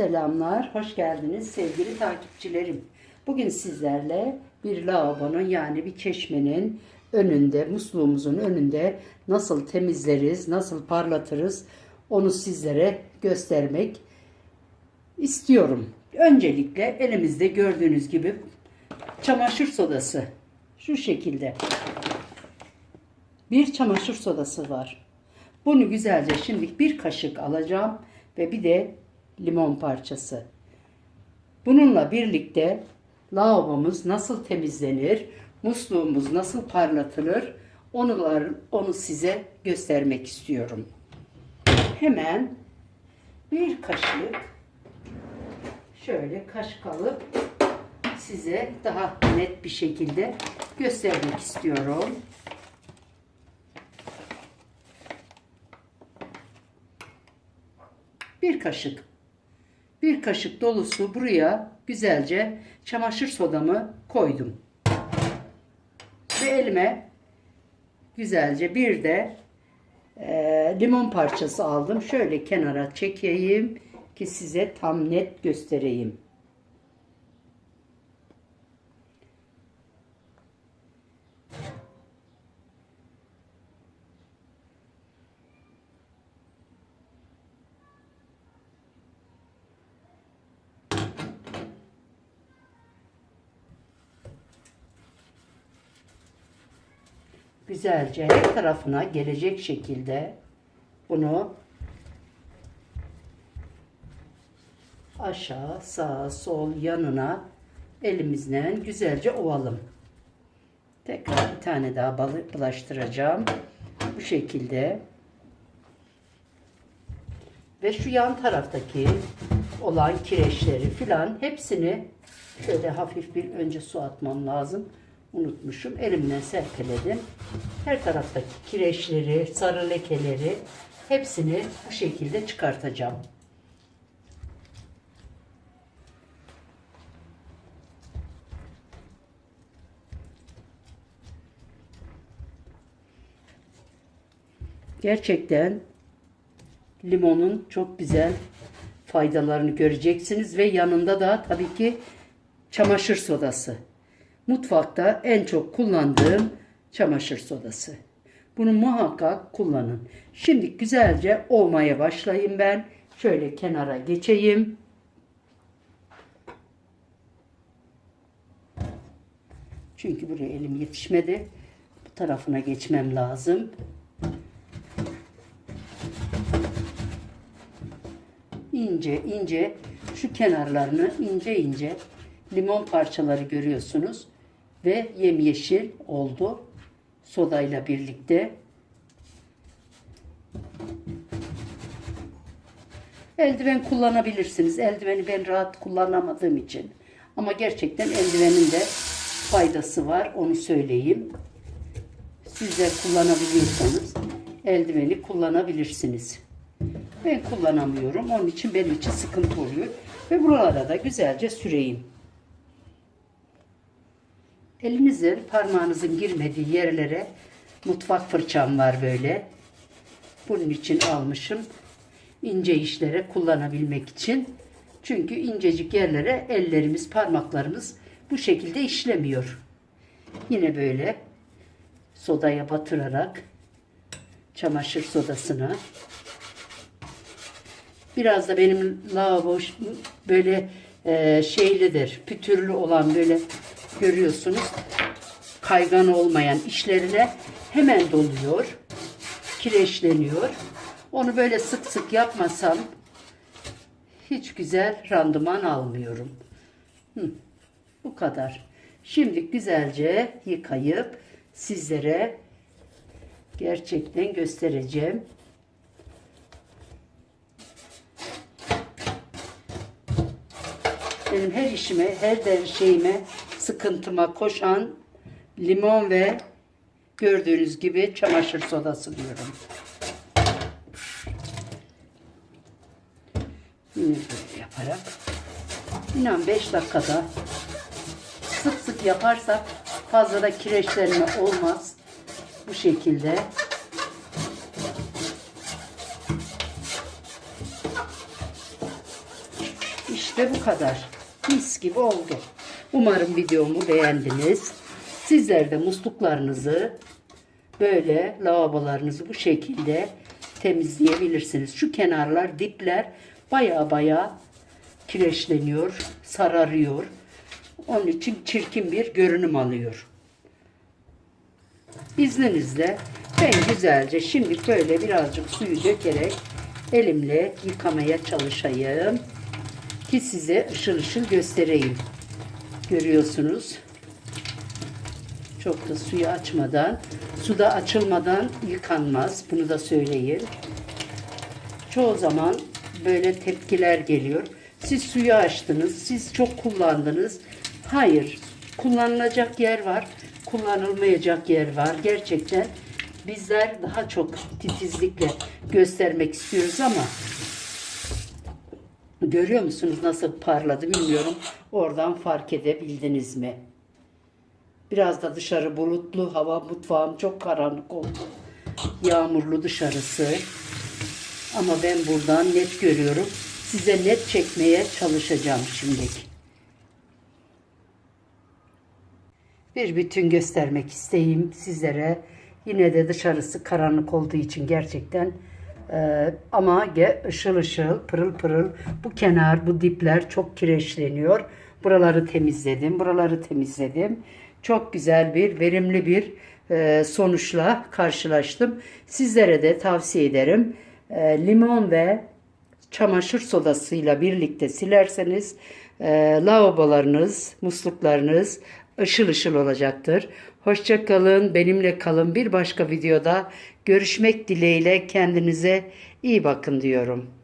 Selamlar, hoş geldiniz sevgili takipçilerim. Bugün sizlerle bir lavabonun yani bir çeşmenin önünde, musluğumuzun önünde nasıl temizleriz, nasıl parlatırız onu sizlere göstermek istiyorum. Öncelikle elimizde gördüğünüz gibi çamaşır sodası. Şu şekilde. Bir çamaşır sodası var. Bunu güzelce şimdi bir kaşık alacağım ve bir de limon parçası. Bununla birlikte lavabomuz nasıl temizlenir, musluğumuz nasıl parlatılır, onular, onu size göstermek istiyorum. Hemen bir kaşık şöyle kaşık alıp size daha net bir şekilde göstermek istiyorum. Bir kaşık. Bir kaşık dolusu buraya güzelce çamaşır sodamı koydum. Ve elime güzelce bir de e, limon parçası aldım. Şöyle kenara çekeyim ki size tam net göstereyim. Güzelce her tarafına gelecek şekilde bunu aşağı, sağ, sol, yanına elimizden güzelce ovalım. Tekrar bir tane daha bulaştıracağım. Bu şekilde. Ve şu yan taraftaki olan kireçleri filan hepsini şöyle hafif bir önce su atmam lazım unutmuşum. Elimden serpeledim. Her taraftaki kireçleri, sarı lekeleri hepsini bu şekilde çıkartacağım. Gerçekten limonun çok güzel faydalarını göreceksiniz ve yanında da tabii ki çamaşır sodası mutfakta en çok kullandığım çamaşır sodası. Bunu muhakkak kullanın. Şimdi güzelce olmaya başlayayım ben. Şöyle kenara geçeyim. Çünkü buraya elim yetişmedi. Bu tarafına geçmem lazım. İnce ince şu kenarlarını ince ince limon parçaları görüyorsunuz ve yemyeşil oldu sodayla birlikte. Eldiven kullanabilirsiniz. Eldiveni ben rahat kullanamadığım için. Ama gerçekten eldivenin de faydası var. Onu söyleyeyim. Sizler kullanabiliyorsanız eldiveni kullanabilirsiniz. Ben kullanamıyorum. Onun için benim için sıkıntı oluyor. Ve buralara da güzelce süreyim. Elinizle parmağınızın girmediği yerlere mutfak fırçam var böyle. Bunun için almışım. ince işlere kullanabilmek için. Çünkü incecik yerlere ellerimiz, parmaklarımız bu şekilde işlemiyor. Yine böyle sodaya batırarak çamaşır sodasına biraz da benim lavabo böyle e, şeylidir, pütürlü olan böyle görüyorsunuz. Kaygan olmayan işlerine hemen doluyor. Kireçleniyor. Onu böyle sık sık yapmasam hiç güzel randıman almıyorum. Hı, bu kadar. Şimdi güzelce yıkayıp sizlere gerçekten göstereceğim. Benim her işime, her şeyime sıkıntıma koşan limon ve gördüğünüz gibi çamaşır sodası diyorum. Yine böyle yaparak. İnan 5 dakikada sık sık yaparsak fazla da kireçlenme olmaz. Bu şekilde İşte bu kadar. Mis gibi oldu. Umarım videomu beğendiniz. Sizler de musluklarınızı böyle lavabolarınızı bu şekilde temizleyebilirsiniz. Şu kenarlar, dipler baya baya kireçleniyor, sararıyor. Onun için çirkin bir görünüm alıyor. İzninizle ben güzelce şimdi böyle birazcık suyu dökerek elimle yıkamaya çalışayım. Ki size ışıl ışıl göstereyim. Görüyorsunuz. Çok da suyu açmadan, suda açılmadan yıkanmaz. Bunu da söyleyeyim. Çoğu zaman böyle tepkiler geliyor. Siz suyu açtınız, siz çok kullandınız. Hayır, kullanılacak yer var, kullanılmayacak yer var. Gerçekten bizler daha çok titizlikle göstermek istiyoruz ama görüyor musunuz nasıl parladı bilmiyorum. Oradan fark edebildiniz mi? Biraz da dışarı bulutlu hava, mutfağım çok karanlık oldu. Yağmurlu dışarısı. Ama ben buradan net görüyorum. Size net çekmeye çalışacağım şimdiki. Bir bütün göstermek isteyeyim sizlere. Yine de dışarısı karanlık olduğu için gerçekten e, ama ışıl ışıl, pırıl pırıl bu kenar, bu dipler çok kireçleniyor. Buraları temizledim, buraları temizledim. Çok güzel bir, verimli bir e, sonuçla karşılaştım. Sizlere de tavsiye ederim. E, limon ve çamaşır sodasıyla birlikte silerseniz e, lavabolarınız, musluklarınız ışıl ışıl olacaktır. Hoşça kalın, benimle kalın. Bir başka videoda görüşmek dileğiyle kendinize iyi bakın diyorum.